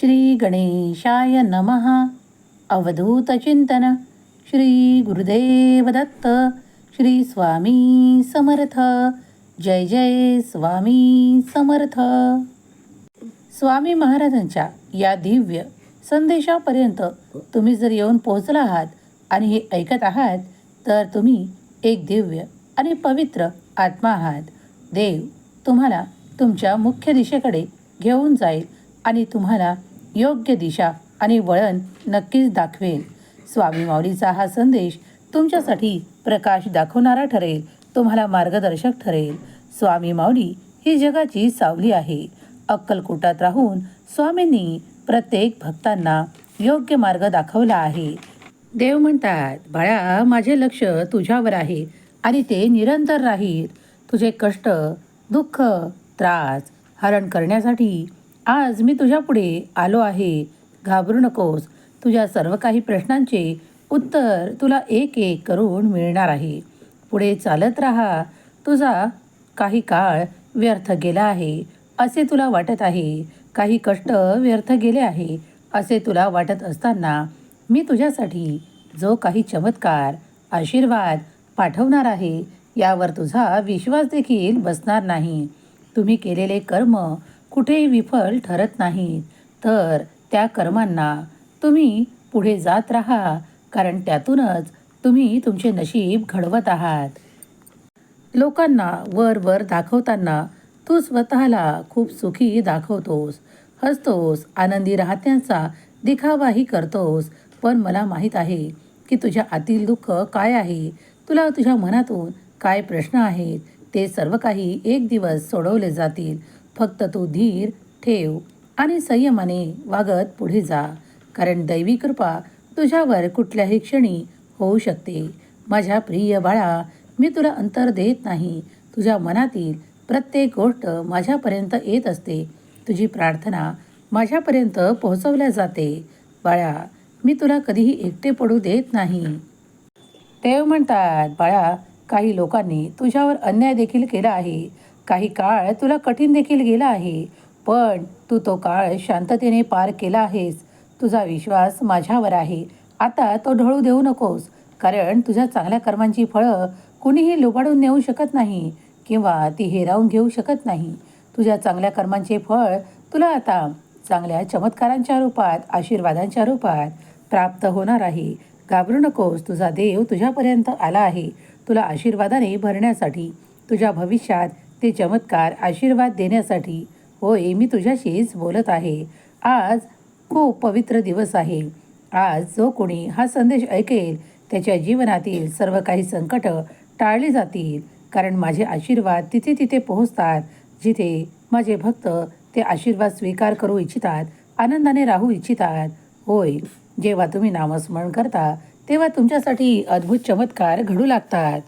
श्री गणेशाय नमः। अवधूतचिंतन श्री गुरुदेव दत्त। श्री स्वामी समर्थ। जय जय स्वामी समर्थ। स्वामी महाराजांच्या या दिव्य संदेशापर्यंत तुम्ही जर येऊन पोहोचला आहात आणि हे ऐकत आहात तर तुम्ही एक दिव्य आणि पवित्र आत्मा आहात. देव तुम्हाला तुमच्या मुख्य दिशेकडे घेऊन जाईल आणि तुम्हाला योग्य दिशा आणि वळण नक्कीच दाखवेल. स्वामी माऊलीचा हा संदेश तुमच्यासाठी प्रकाश दाखवणारा ठरेल तुम्हाला मार्गदर्शक ठरेल. स्वामी माऊली ही जगाची सावली आहे. अक्कलकोटात राहून स्वामींनी प्रत्येक भक्तांना योग्य मार्ग दाखवला आहे. देव म्हणतात बाळा माझे लक्ष तुझ्यावर आहे आणि ते निरंतर राहील. तुझे कष्ट दुःख त्रास हरण करण्यासाठी आज मी तुझ्यापुढे आलो आहे. घाबरू नकोस. तुझ्या सर्व काही प्रश्नांचे उत्तर तुला एक एक करून मिळणार आहे. पुढे चालत राहा. तुझा काही काळ व्यर्थ गेला आहे. असे तुला वाटत आहे. काही कष्ट व्यर्थ गेले आहे. असे तुला वाटत असताना मी तुझ्यासाठी जो काही चमत्कार आशीर्वाद पाठवणार आहे यावर तुझा विश्वास देखील बसणार नाही. तुम्ही केलेले कर्म कुठेही विफल ठरत नाहीत. तर त्या कर्मांना तुम्ही पुढे जात राहा कारण त्यातूनच तुम्ही तुमचे नशीब घडवत आहात. लोकांना वर वर दाखवताना तू स्वतःला खूप सुखी दाखवतोस हसतोस आनंदी राहत्यांचा दिखावाही करतोस. पण मला माहीत आहे की तुझ्या आतील दुःख काय आहे? तुला तुझ्या मनातून काय प्रश्न आहेत? ते सर्व काही एक दिवस सोडवले जातील. फक्त तू धीर ठेव आणि संयमाने वागत पुढे जा. कारण दैवी कृपा तुझ्यावर कुठल्याही क्षणी होऊ शकते. माझ्या प्रिय बाळा मी तुला अंतर देत नाही. तुझ्या मनातील प्रत्येक गोष्ट माझ्यापर्यंत येत असते. तुझी प्रार्थना माझ्यापर्यंत पोहोचवल्या जाते. बाळा मी तुला कधीही एकटे पडू देत नाही. देव म्हणतात बाळा काही लोकांनी तुझ्यावर अन्याय देखील केला आहे. काही काळ तुला कठीण देखील गेला आहे पण तू तो काळ शांततेने पार केला आहेस. तुझा विश्वास माझ्यावर आहे. आता तो ढळू देऊ नकोस कारण तुझ्या चांगल्या कर्मांची फळं कुणीही लुबाडून नेऊ शकत नाही किंवा ती हेरावून घेऊ शकत नाही. तुझ्या चांगल्या कर्मांचे फळ तुला आता चांगल्या चमत्कारांच्या रूपात आशीर्वादांच्या रूपात प्राप्त होणार आहे. घाबरू नकोस तुझा देव तुझ्यापर्यंत आला आहे. तुला आशीर्वादाने भरण्यासाठी तुझ्या भविष्यात ते चमत्कार आशीर्वाद देण्यासाठी. होय मी तुझ्याशीच बोलत आहे. आज खूप पवित्र दिवस आहे. आज जो कोणी हा संदेश ऐकेल त्याच्या जीवनातील सर्व काही संकट टाळली जातील. कारण माझे आशीर्वाद तिथे तिथे पोहोचतात. जिथे माझे भक्त ते आशीर्वाद स्वीकार करू इच्छितात आनंदाने राहू इच्छितात. होय जेव्हा तुम्ही नामस्मरण करता तेव्हा तुमच्यासाठी अद्भुत चमत्कार घडू लागतात.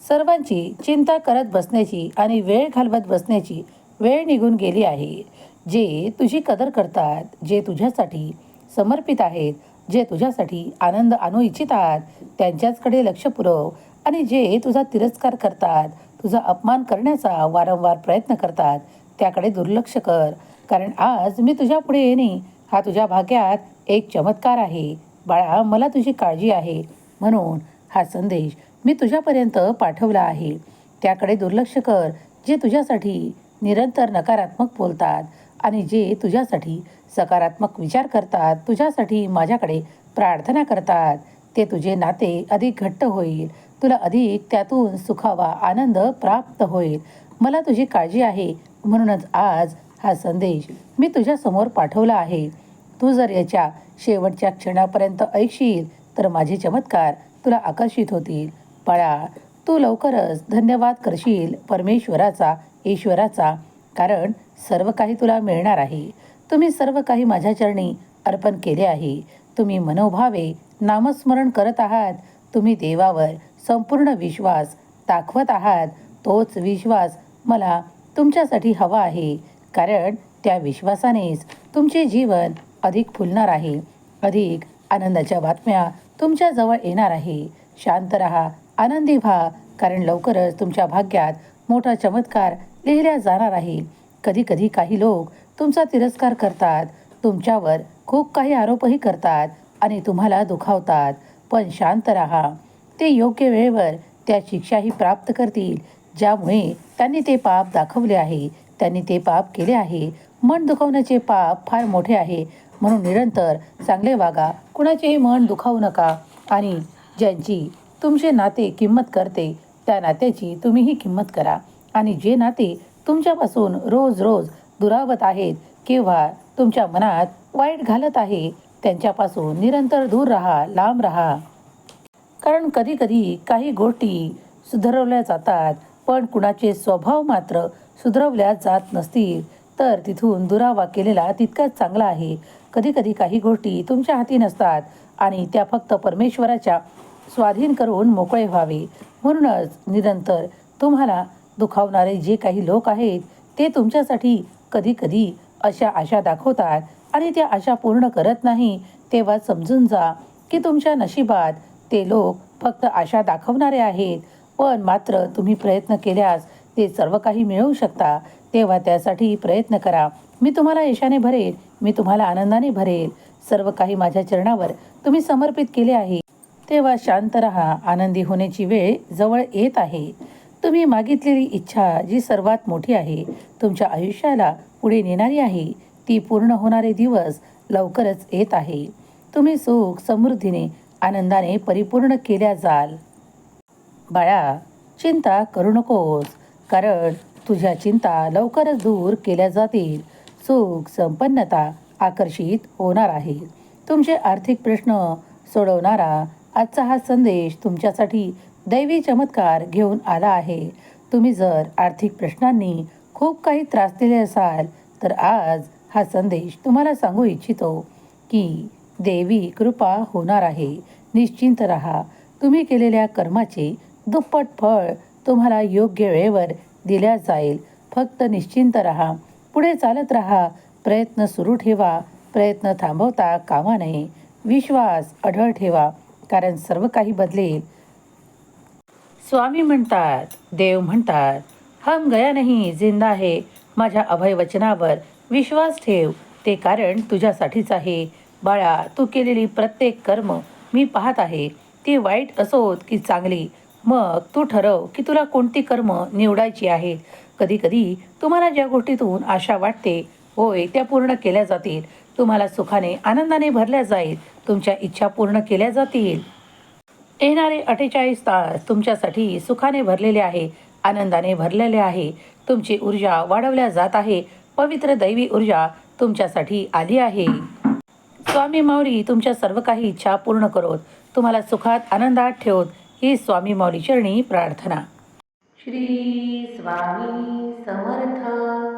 सर्वांची चिंता करत बसण्याची आणि वेळ घालवत बसण्याची वेळ निघून गेली आहे. जे तुझी कदर करतात जे तुझ्यासाठी समर्पित आहेत जे तुझ्यासाठी आनंद आणू इच्छितात त्यांच्याचकडे लक्ष पुरव आणि जे तुझा तिरस्कार करतात तुझा अपमान करण्याचा वारंवार प्रयत्न करतात त्याकडे दुर्लक्ष कर. कारण आज मी तुझ्या पुढे येणे हा तुझ्या भाग्यात एक चमत्कार आहे. बाळा मला तुझी काळजी आहे. म्हणून हा संदेश मी तुझ्यापर्यंत पाठवला आहे. त्याकडे दुर्लक्ष कर जे तुझ्यासाठी निरंतर नकारात्मक बोलतात आणि जे तुझ्यासाठी सकारात्मक विचार करतात तुझ्यासाठी माझ्याकडे प्रार्थना करतात. ते तुझे नाते अधिक घट्ट होईल. तुला अधिक त्यातून सुखावा आनंद प्राप्त होईल. मला तुझी काळजी आहे. म्हणूनच आज हा संदेश मी तुझ्यासमोर पाठवला आहे. तू जर याच्या शेवटच्या क्षणापर्यंत ऐकशील तर माझे चमत्कार तुला आकर्षित होतील. बाळा तू लवकरच धन्यवाद करशील परमेश्वराचा ईश्वराचा कारण सर्व काही तुला मिळणार आहे. तुम्ही सर्व काही माझ्या चरणी अर्पण केले आहे. तुम्ही मनोभावे नामस्मरण करत आहात. तुम्ही देवावर संपूर्ण विश्वास दाखवत आहात. तोच विश्वास मला तुमच्यासाठी हवा आहे. कारण त्या विश्वासानेच तुमचे जीवन अधिक फुलणार आहे. अधिक आनंदाच्या बातम्या तुमच्याजवळ येणार आहे. शांत रहा. आनंदी व्हा कारण लवकरच तुमच्या भाग्यात मोठा चमत्कार लिहिल्या जाणार आहे. कधी कधी काही लोक तुमचा तिरस्कार करतात तुमच्यावर खूप काही आरोपही करतात आणि तुम्हाला दुखावतात. पण शांत राहा. ते योग्य वेळेवर त्या शिक्षाही प्राप्त करतील ज्यामुळे त्यांनी ते पाप दाखवले आहे. त्यांनी ते पाप केले आहे. मन दुखवण्याचे पाप फार मोठे आहे. म्हणून निरंतर चांगले वागा. कुणाचेही मन दुखावू नका. आणि ज्यांची तुमचे नाते किंमत करते त्या नात्याची तुम्हीही किंमत करा. आणि जे नाते तुमच्यापासून रोज रोज दुरावत आहेत किंवा तुमच्या मनात वाईट घालत आहे त्यांच्यापासून निरंतर दूर राहा लांब राहा. कारण कधीकधी काही गोष्टी सुधारवल्या जातात पण कुणाचे स्वभाव मात्र सुधारवल्या जात नसतील. तर तिथून दुरावा केलेला तितकाच चांगला आहे. कधीकधी काही गोष्टी तुमच्या हाती नसतात आणि त्या फक्त परमेश्वराच्या स्वाधीन करून मोकळे व्हावे. म्हणूनच निरंतर तुम्हाला दुखावणारे जे काही लोक आहेत ते तुमच्यासाठी कधी कधी अशा आशा दाखवतात आणि त्या आशा पूर्ण करत नाही तेव्हा समजून जा की तुमच्या नशिबात ते लोक फक्त आशा दाखवणारे आहेत. पण मात्र तुम्ही प्रयत्न केल्यास ते सर्व काही मिळवू शकता. तेव्हा त्यासाठी प्रयत्न करा. मी तुम्हाला यशाने भरेल. मी तुम्हाला आनंदाने भरेल. सर्व काही माझ्या चरणावर तुम्ही समर्पित केले आहे. तेव्हा शांत रहा आनंदी होण्याची वेळ जवळ येत आहे. तुम्ही मागितलेली इच्छा जी सर्वात मोठी आहे तुमच्या आयुष्याला पुढे नेणारी आहे. ती पूर्ण होणारे दिवस लवकरच येत आहे. तुम्ही सुख समृद्धीने आनंदाने परिपूर्ण केल्या जाल. बाळा चिंता करू नकोस कारण तुझ्या चिंता लवकरच दूर केल्या जातील. सुख संपन्नता आकर्षित होणार आहे. तुमचे आर्थिक प्रश्न सोडवणारा आजचा हा संदेश तुमच्यासाठी दैवी चमत्कार घेऊन आला आहे. तुम्ही जर आर्थिक प्रश्नांनी खूप काही त्रास दिले असाल तर आज हा संदेश तुम्हाला सांगू इच्छितो की देवी कृपा होणार आहे. निश्चिंत राहा. तुम्ही केलेल्या कर्माचे दुप्पट फळ तुम्हाला योग्य वेळेवर दिल्या जाईल. फक्त निश्चिंत राहा. पुढे चालत राहा. प्रयत्न सुरू ठेवा. प्रयत्न थांबवता कामा नये. विश्वास अढळ ठेवा. कारण सर्व काही बदलेल. स्वामी म्हणतात देव म्हणतात हम गया नाही जिंदा आहे माझ्या अभय वचनावर विश्वास ठेव ते कारण तुझ्यासाठीच आहे. बाळा तू केलेली प्रत्येक कर्म मी पाहत आहे. ती वाईट असोत की चांगली. मग तू ठरव की तुला कोणती कर्म निवडायची आहे. कधीकधी तुम्हाला ज्या गोष्टीतून आशा वाटते होय त्या पूर्ण केल्या जातील. तुम्हाला सुखाने आनंदाने भरल्या जाईल. तुमच्या इच्छा पूर्ण केल्या जातील. येणारे अठ्ठेचाळीस तास तुमच्यासाठी सुखाने भरलेले आहे आनंदाने भरलेले आहे. तुमची ऊर्जा वाढवल्या जात आहे. पवित्र दैवी ऊर्जा तुमच्यासाठी आली आहे. स्वामी माऊली तुमच्या सर्व काही इच्छा पूर्ण करोत. तुम्हाला सुखात आनंदात ठेवत ही स्वामी माऊली चरणी प्रार्थना. श्री स्वामी समर्थ.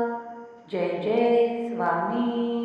जय जय स्वामी.